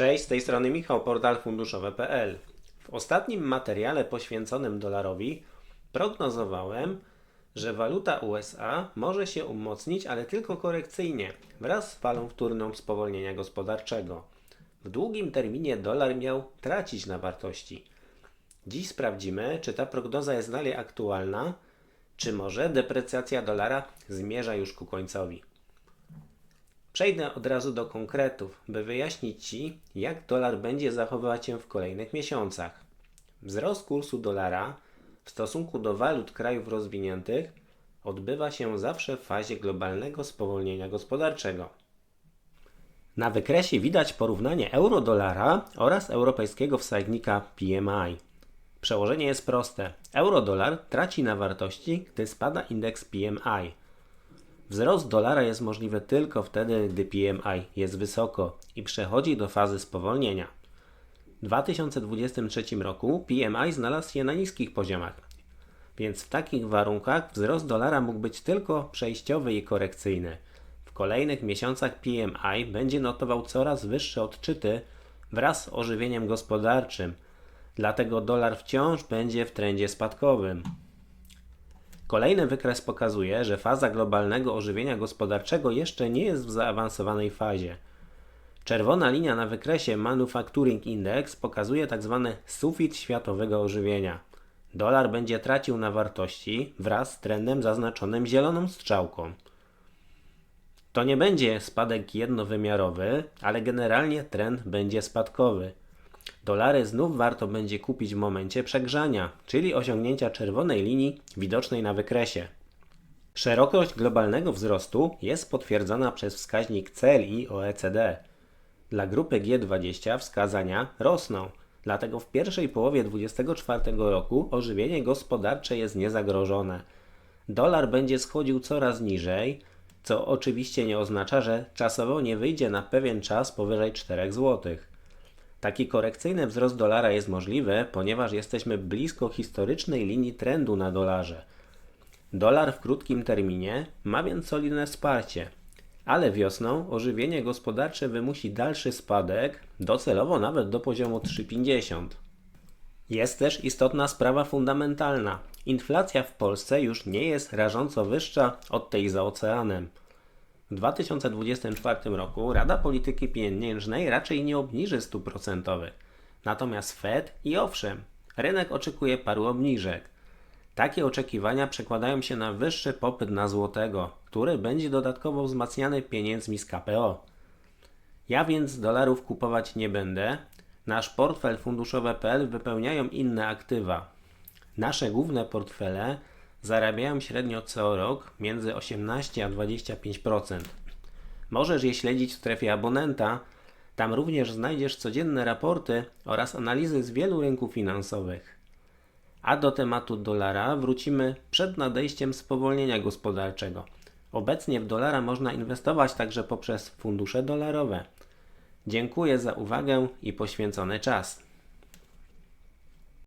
Cześć, z tej strony Michał, portal funduszowe.pl. W ostatnim materiale poświęconym dolarowi prognozowałem, że waluta USA może się umocnić, ale tylko korekcyjnie, wraz z falą wtórną spowolnienia gospodarczego. W długim terminie dolar miał tracić na wartości. Dziś sprawdzimy, czy ta prognoza jest dalej aktualna, czy może deprecjacja dolara zmierza już ku końcowi. Przejdę od razu do konkretów, by wyjaśnić Ci, jak dolar będzie zachowywać się w kolejnych miesiącach. Wzrost kursu dolara w stosunku do walut krajów rozwiniętych odbywa się zawsze w fazie globalnego spowolnienia gospodarczego. Na wykresie widać porównanie euro-dolara oraz europejskiego wskaźnika PMI. Przełożenie jest proste. Euro-dolar traci na wartości, gdy spada indeks PMI. Wzrost dolara jest możliwy tylko wtedy, gdy PMI jest wysoko i przechodzi do fazy spowolnienia. W 2023 roku PMI znalazł się na niskich poziomach, więc w takich warunkach wzrost dolara mógł być tylko przejściowy i korekcyjny. W kolejnych miesiącach PMI będzie notował coraz wyższe odczyty wraz z ożywieniem gospodarczym, dlatego dolar wciąż będzie w trendzie spadkowym. Kolejny wykres pokazuje, że faza globalnego ożywienia gospodarczego jeszcze nie jest w zaawansowanej fazie. Czerwona linia na wykresie Manufacturing Index pokazuje tzw. sufit światowego ożywienia. Dolar będzie tracił na wartości wraz z trendem zaznaczonym zieloną strzałką. To nie będzie spadek jednowymiarowy, ale generalnie trend będzie spadkowy. Dolary znów warto będzie kupić w momencie przegrzania, czyli osiągnięcia czerwonej linii widocznej na wykresie. Szerokość globalnego wzrostu jest potwierdzona przez wskaźnik CLI OECD. Dla grupy G20 wskazania rosną, dlatego w pierwszej połowie 2024 roku ożywienie gospodarcze jest niezagrożone. Dolar będzie schodził coraz niżej, co oczywiście nie oznacza, że czasowo nie wyjdzie na pewien czas powyżej 4 zł. Taki korekcyjny wzrost dolara jest możliwy, ponieważ jesteśmy blisko historycznej linii trendu na dolarze. Dolar w krótkim terminie ma więc solidne wsparcie, ale wiosną ożywienie gospodarcze wymusi dalszy spadek, docelowo nawet do poziomu 3,50. Jest też istotna sprawa fundamentalna. Inflacja w Polsce już nie jest rażąco wyższa od tej za oceanem. W 2024 roku Rada Polityki Pieniężnej raczej nie obniży stóp procentowych. Natomiast Fed i owszem, rynek oczekuje paru obniżek. Takie oczekiwania przekładają się na wyższy popyt na złotego, który będzie dodatkowo wzmacniany pieniędzmi z KPO. Ja więc dolarów kupować nie będę. Nasz portfel funduszowe.pl wypełniają inne aktywa. Nasze główne portfele zarabiają średnio co rok między 18 a 25%. Możesz je śledzić w strefie abonenta. Tam również znajdziesz codzienne raporty oraz analizy z wielu rynków finansowych. A do tematu dolara wrócimy przed nadejściem spowolnienia gospodarczego. Obecnie w dolara można inwestować także poprzez fundusze dolarowe. Dziękuję za uwagę i poświęcony czas.